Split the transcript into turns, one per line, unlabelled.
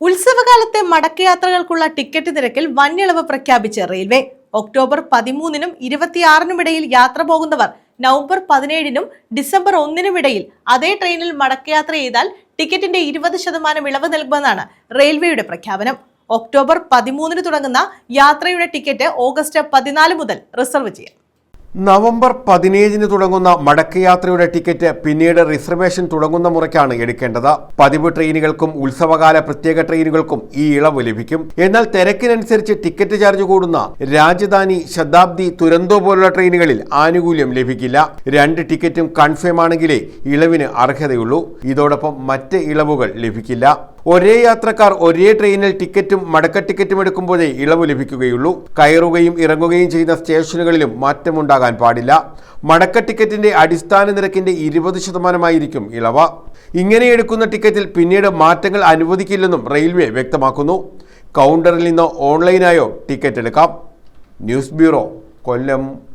ഉത്സവകാലത്തെ മടക്കയാത്രകൾക്കുള്ള ticket നിരക്കിൽ വൻഇളവ് പ്രഖ്യാപിച്ച railway. October പതിമൂന്നിനും ഇരുപത്തിയാറിനും ഇടയിൽ യാത്ര പോകുന്നവർ നവംബർ പതിനേഴിനും ഡിസംബർ ഒന്നിനും ഇടയിൽ അതേ ട്രെയിനിൽ മടക്കയാത്ര ചെയ്താൽ ടിക്കറ്റിന്റെ ഇരുപത് ശതമാനം ഇളവ് നൽകുമെന്നാണ് റെയിൽവേയുടെ പ്രഖ്യാപനം. ഒക്ടോബർ പതിമൂന്നിന് തുടങ്ങുന്ന യാത്രയുടെ ടിക്കറ്റ് ഓഗസ്റ്റ് പതിനാല് മുതൽ റിസർവ് ചെയ്യാം
നവംബർ പതിനേഴിന് തുടങ്ങുന്ന മടക്കയാത്രയുടെ ടിക്കറ്റ് പിന്നീട് റിസർവേഷൻ തുടങ്ങുന്ന മുറയ്ക്കാണ് എടുക്കേണ്ടത്. പതിവ് ട്രെയിനുകൾക്കും ഉത്സവകാല പ്രത്യേക ട്രെയിനുകൾക്കും ഈ ഇളവ് ലഭിക്കും. എന്നാൽ തിരക്കിനനുസരിച്ച് ടിക്കറ്റ് ചാർജ് കൂടുന്ന രാജധാനി ശതാബ്ദി തുരന്തോ പോലുള്ള ട്രെയിനുകളിൽ ആനുകൂല്യം ലഭിക്കില്ല. രണ്ട് ടിക്കറ്റും കൺഫേം ആണെങ്കിലേ ഇളവിന് അർഹതയുള്ളൂ. ഇതോടൊപ്പം മറ്റ് ഇളവുകൾ ലഭിക്കില്ല. ഒരേ യാത്രക്കാർ ഒരേ ട്രെയിനിൽ ടിക്കറ്റും മടക്ക ടിക്കറ്റും എടുക്കുമ്പോഴേ ഇളവ് ലഭിക്കുകയുള്ളൂ. കയറുകയും ഇറങ്ങുകയും ചെയ്യുന്ന സ്റ്റേഷനുകളിലും മാറ്റമുണ്ടാകാൻ പാടില്ല. മടക്ക ടിക്കറ്റിന്റെ അടിസ്ഥാന നിരക്കിന്റെ ഇരുപത് ശതമാനമായിരിക്കും ഇളവ്. ഇങ്ങനെ എടുക്കുന്ന ടിക്കറ്റിൽ പിന്നീട് മാറ്റങ്ങൾ അനുവദിക്കില്ലെന്നും റെയിൽവേ വ്യക്തമാക്കുന്നു. കൗണ്ടറിൽ നിന്ന് ഓൺലൈനായോ ടിക്കറ്റ് എടുക്കാം. News bureau Kollam.